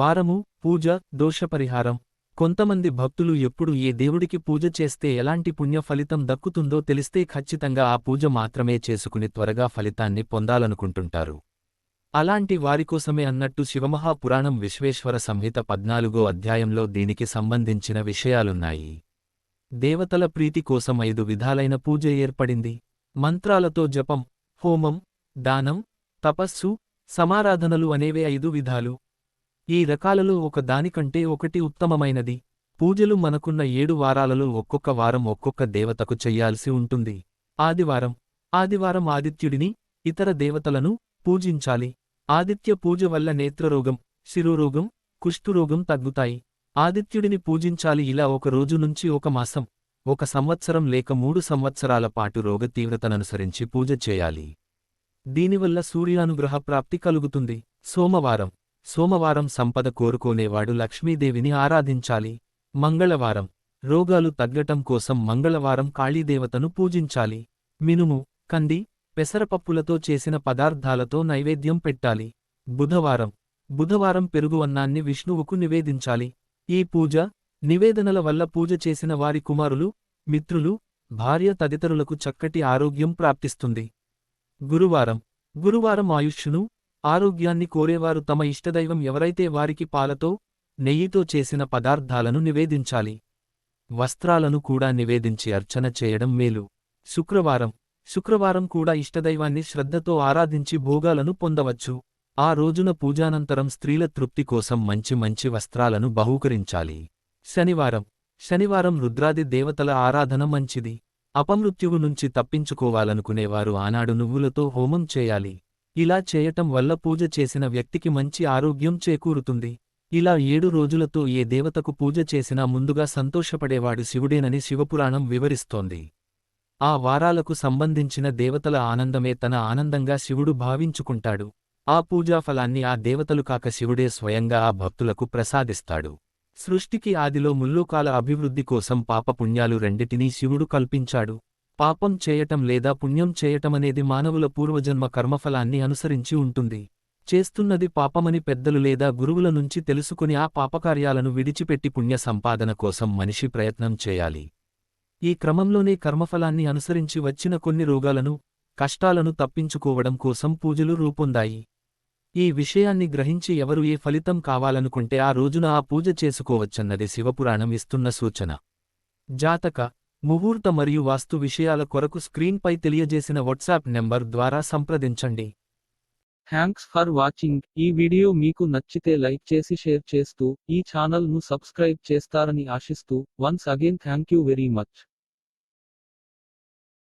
వారము పూజ దోషపరిహారం. కొంతమంది భక్తులు ఎప్పుడు ఏ దేవుడికి పూజ చేస్తే ఎలాంటి పుణ్య ఫలితం దక్కుతుందో తెలిస్తే ఖచ్చితంగా ఆ పూజ మాత్రమే చేసుకుని త్వరగా ఫలితాన్ని పొందాలనుకుంటుంటారు. అలాంటి వారికోసమే అన్నట్టు శివమహాపురాణం విశ్వేశ్వర సంహిత పద్నాలుగో అధ్యాయంలో దీనికి సంబంధించిన విషయాలున్నాయి. దేవతల ప్రీతి కోసం ఐదు విధాలైన పూజ ఏర్పడింది. మంత్రాలతో జపం హోమం దానం తపస్సు సమారాధనలు అనేవే ఐదు విధాలు. ఈ రకాలలో ఒక దానికంటే ఒకటి ఉత్తమమైనది. పూజలు మనకున్న ఏడు వారాలలో ఒక్కొక్క వారం ఒక్కొక్క దేవతకు చెయ్యాల్సి ఉంటుంది. ఆదివారం. ఆదివారం ఆదిత్యుడిని ఇతర దేవతలను పూజించాలి. ఆదిత్య పూజ వల్ల నేత్రరోగం శిరోరోగం కుష్ఠురోగం తగ్గుతాయి. ఆదిత్యుడిని పూజించాలి ఇలా ఒక రోజు నుంచి ఒక మాసం. ఒక సంవత్సరం లేక మూడు సంవత్సరాల పాటు రోగ తీవ్రతననుసరించి పూజ చేయాలి. దీనివల్ల సూర్యానుగ్రహ ప్రాప్తి కలుగుతుంది. సోమవారం. సోమవారం సంపద కోరుకోనేవాడు లక్ష్మీదేవిని ఆరాధించాలి. మంగళవారం రోగాలు తగ్గటం కోసం మంగళవారం కాళీదేవతను పూజించాలి. మినుము కంది పెసరపప్పులతో చేసిన పదార్థాలతో నైవేద్యం పెట్టాలి. బుధవారం బుధవారం పెరుగు అన్నాన్ని విష్ణువుకు నివేదించాలి. ఈ పూజ నివేదనల వల్ల పూజ చేసిన వారి కుమారులు మిత్రులు భార్య తదితరులకు చక్కటి ఆరోగ్యం ప్రాప్తిస్తుంది. గురువారం గురువారం ఆయుష్షును ఆరోగ్యాన్ని కోరేవారు తమ ఇష్టదైవం ఎవరైతే వారికి పాలతో నెయ్యితో చేసిన పదార్థాలను నివేదించాలి. వస్త్రాలను కూడా నివేదించి అర్చన చేయడం మేలు. శుక్రవారం. శుక్రవారం కూడా ఇష్టదైవాన్ని శ్రద్ధతో ఆరాధించి భోగాలను పొందవచ్చు. ఆ రోజున పూజానంతరం స్త్రీల తృప్తి కోసం మంచి మంచి వస్త్రాలను బహూకరించాలి. శనివారం. శనివారం రుద్రాది దేవతల ఆరాధన మంచిది. అపమృత్యువు నుంచి తప్పించుకోవాలనుకునేవారు ఆనాడు నువ్వులతో హోమం చేయాలి. ఇలా చేయటం వల్ల పూజ చేసిన వ్యక్తికి మంచి ఆరోగ్యం చేకూరుతుంది. ఇలా ఏడు రోజులతో ఏ దేవతకు పూజ చేసినా ముందుగా సంతోషపడేవాడు శివుడేనని శివపురాణం వివరిస్తోంది. ఆ వారాలకు సంబంధించిన దేవతల ఆనందమే తన ఆనందంగా శివుడు భావించుకుంటాడు. ఆ పూజాఫలాన్ని ఆ దేవతలు కాక శివుడే స్వయంగా ఆ భక్తులకు ప్రసాదిస్తాడు. సృష్టికి ఆదిలో ముల్లోకాల అభివృద్ధి కోసం పాపపుణ్యాలు రెండిటినీ శివుడు కల్పించాడు. పాపం చేయటం లేదా పుణ్యం చేయటమనేది మానవుల పూర్వజన్మ కర్మఫలాన్ని అనుసరించి ఉంటుంది. చేస్తున్నది పాపమని పెద్దలు లేదా గురువుల నుంచి తెలుసుకుని ఆ పాపకార్యాలను విడిచిపెట్టి పుణ్య సంపాదన కోసం మనిషి ప్రయత్నం చేయాలి. ఈ క్రమంలోనే కర్మఫలాన్ని అనుసరించి వచ్చిన కొన్ని రోగాలను కష్టాలను తప్పించుకోవడం కోసం పూజలు రూపొందాయి. ఈ విషయాన్ని గ్రహించి ఎవరు ఏ ఫలితం కావాలనుకుంటే ఆ రోజున ఆ పూజ చేసుకోవచ్చన్నది శివపురాణం ఇస్తున్న సూచన. జాతక ముహూర్త మరియు వాస్తు విషయాల కొరకు స్క్రీన్పై తెలియజేసిన వాట్సాప్ నెంబర్ ద్వారా సంప్రదించండి. థ్యాంక్స్ ఫర్ వాచింగ్ ఈ వీడియో మీకు నచ్చితే లైక్ చేసి షేర్ చేస్తూ ఈ ఛానల్ను సబ్స్క్రైబ్ చేస్తారని ఆశిస్తూ once again thank you very much